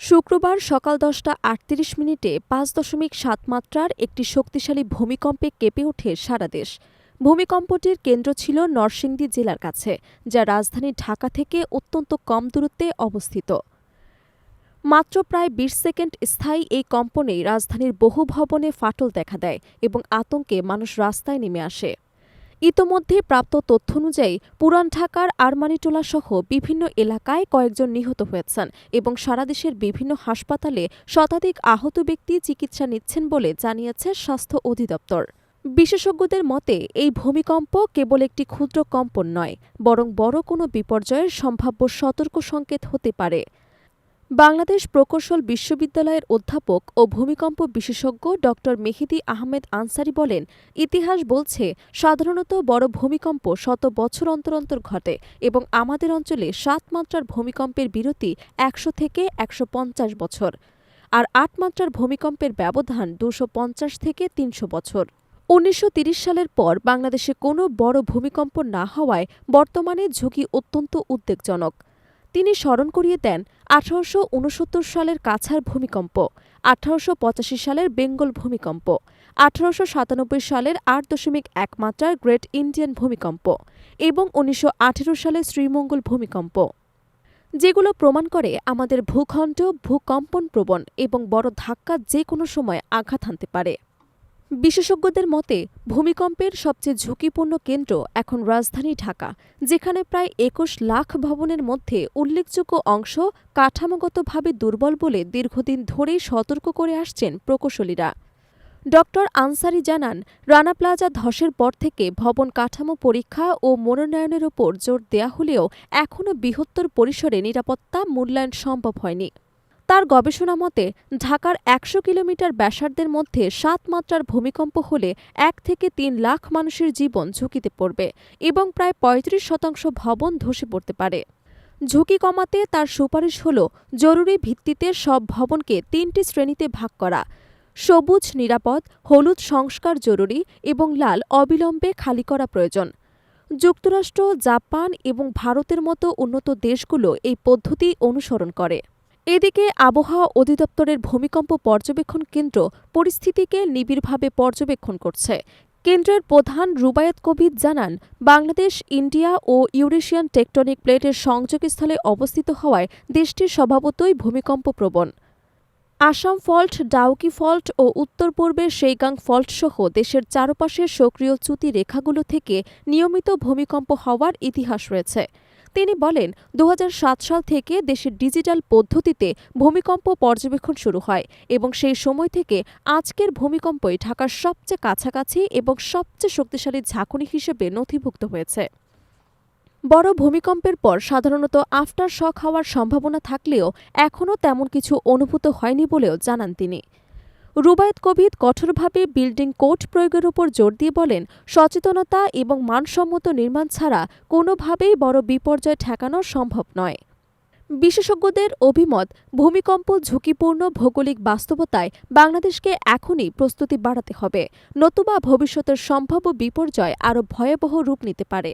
শুক্রবার সকাল দশটা আটত্রিশ মিনিটে পাঁচ দশমিক সাত মাত্রার একটি শক্তিশালী ভূমিকম্পে কেঁপে ওঠে সারা দেশ। ভূমিকম্পটির কেন্দ্র ছিল নরসিংদী জেলার কাছে, যা রাজধানী ঢাকা থেকে অত্যন্ত কম দূরত্বে অবস্থিত। মাত্র প্রায় বিশ সেকেন্ড স্থায়ী এই কম্পনেই রাজধানীর বহু ভবনে ফাটল দেখা দেয় এবং আতঙ্কে মানুষ রাস্তায় নেমে আসে। ইতোমধ্যে প্রাপ্ত তথ্য অনুযায়ী পুরান ঢাকার আরমানিটোলা সহ বিভিন্ন এলাকায় কয়েকজন নিহত হয়েছেন এবং সারা দেশের বিভিন্ন হাসপাতালে শতাধিক আহত ব্যক্তি চিকিৎসা নিচ্ছেন বলে জানিয়েছে স্বাস্থ্য অধিদপ্তর। বিশেষজ্ঞদের মতে, এই ভূমিকম্প কেবল একটি ক্ষুদ্র কম্পন নয়, বরং বড় কোনো বিপর্যয়ের সম্ভাব্য সতর্ক সংকেত হতে পারে। বাংলাদেশ প্রকৌশল বিশ্ববিদ্যালয়ের অধ্যাপক ও ভূমিকম্প বিশেষজ্ঞ ড মেহেদি আহমেদ আনসারি বলেন, ইতিহাস বলছে, সাধারণত বড় ভূমিকম্প শত বছর অন্তর অন্তর ঘটে এবং আমাদের অঞ্চলে সাত মাত্রার ভূমিকম্পের বিরতি একশো থেকে একশো পঞ্চাশ বছর আর আট মাত্রার ভূমিকম্পের ব্যবধান দুশো থেকে তিনশো বছর। উনিশশো সালের পর বাংলাদেশে কোনো বড় ভূমিকম্প না হওয়ায় বর্তমানে ঝুঁকি অত্যন্ত উদ্বেগজনক। তিনি স্মরণ করিয়ে দেন আঠারোশো উনসত্তর সালের কাছার ভূমিকম্প, আঠারোশো পঁচাশি সালের বেঙ্গল ভূমিকম্প, আঠারোশো সাতানব্বই সালের আট দশমিক এক মাত্রার গ্রেট ইন্ডিয়ান ভূমিকম্প এবং উনিশশো আঠেরো সালের শ্রীমঙ্গল ভূমিকম্প, যেগুলো প্রমাণ করে আমাদের ভূখণ্ড, ভূকম্পন প্রবণ এবং বড় ধাক্কা যে কোনো সময় আঘাত হানতে পারে। বিশেষজ্ঞদের মতে, ভূমিকম্পের সবচেয়ে ঝুঁকিপূর্ণ কেন্দ্র এখন রাজধানী ঢাকা, যেখানে প্রায় একুশ লাখ ভবনের মধ্যে উল্লেখযোগ্য অংশ কাঠামোগতভাবে দুর্বল বলে দীর্ঘদিন ধরেই সতর্ক করে আসছেন প্রকৌশলীরা। ড আনসারি জানান, রানা প্লাজা ধসের পর থেকে ভবন কাঠামো পরীক্ষা ও মনোনয়নের ওপর জোর দেয়া হলেও এখনও বৃহত্তর পরিসরে নিরাপত্তা মূল্যায়ন সম্ভব হয়নি। তার গবেষণা মতে, ঢাকার একশো কিলোমিটার ব্যাসার্ধের মধ্যে সাত মাত্রার ভূমিকম্প হলে এক থেকে তিন লাখ মানুষের জীবন ঝুঁকিতে পড়বে এবং প্রায় পঁয়ত্রিশ শতাংশ ভবন ধসে পড়তে পারে। ঝুঁকি কমাতে তার সুপারিশ হল জরুরি ভিত্তিতে সব ভবনকে তিনটি শ্রেণীতে ভাগ করা। সবুজ, নিরাপদ, হলুদ সংস্কার জরুরি এবং লাল অবিলম্বে খালি করা প্রয়োজন। যুক্তরাষ্ট্র, জাপান এবং ভারতের মতো উন্নত দেশগুলো এই পদ্ধতি অনুসরণ করে। এদিকে আবহাওয়া অধিদপ্তরের ভূমিকম্প পর্যবেক্ষণ কেন্দ্র পরিস্থিতিকে নিবিড়ভাবে পর্যবেক্ষণ করছে। কেন্দ্রের প্রধান রুবায়েত কবির জানান, বাংলাদেশ, ইন্ডিয়া ও ইউরেশিয়ান টেকটনিক প্লেটের সংযোগস্থলে অবস্থিত হওয়ায় দেশটির স্বভাবতই ভূমিকম্প প্রবণ। আসাম ফল্ট, ডাউকি ফল্ট ও উত্তর পূর্বের সেইগাং ফল্ট সহ দেশের চারপাশের সক্রিয় চ্যুতি রেখাগুলো থেকে নিয়মিত ভূমিকম্প হওয়ার ইতিহাস রয়েছে। তিনি বলেন দু হাজার সাত সাল থেকে দেশের ডিজিটাল পদ্ধতিতে ভূমিকম্প পর্যবেক্ষণ শুরু হয় এবং সেই সময় থেকে আজকের ভূমিকম্পই ঢাকার সবচেয়ে কাছাকাছি এবং সবচেয়ে শক্তিশালী ঝাঁকুনি হিসেবে নথিভুক্ত হয়েছে। বড় ভূমিকম্পের পর সাধারণত আফটার শক হওয়ার সম্ভাবনা থাকলেও এখনও তেমন কিছু অনুভূত হয়নি বলেও জানান তিনি। রুবায়েত কবিদ কঠোরভাবে বিল্ডিং কোড প্রয়োগের উপর জোর দিয়ে বলেন, সচেতনতা এবং মানসম্মত নির্মাণ ছাড়া কোনোভাবেই বড় বিপর্যয় ঠেকানো সম্ভব নয়। বিশেষজ্ঞদের অভিমত, ভূমিকম্প ঝুঁকিপূর্ণ ভৌগোলিক বাস্তবতায় বাংলাদেশকে এখনই প্রস্তুতি বাড়াতে হবে, নতুবা ভবিষ্যতের সম্ভাব্য বিপর্যয় আরও ভয়াবহ রূপ নিতে পারে।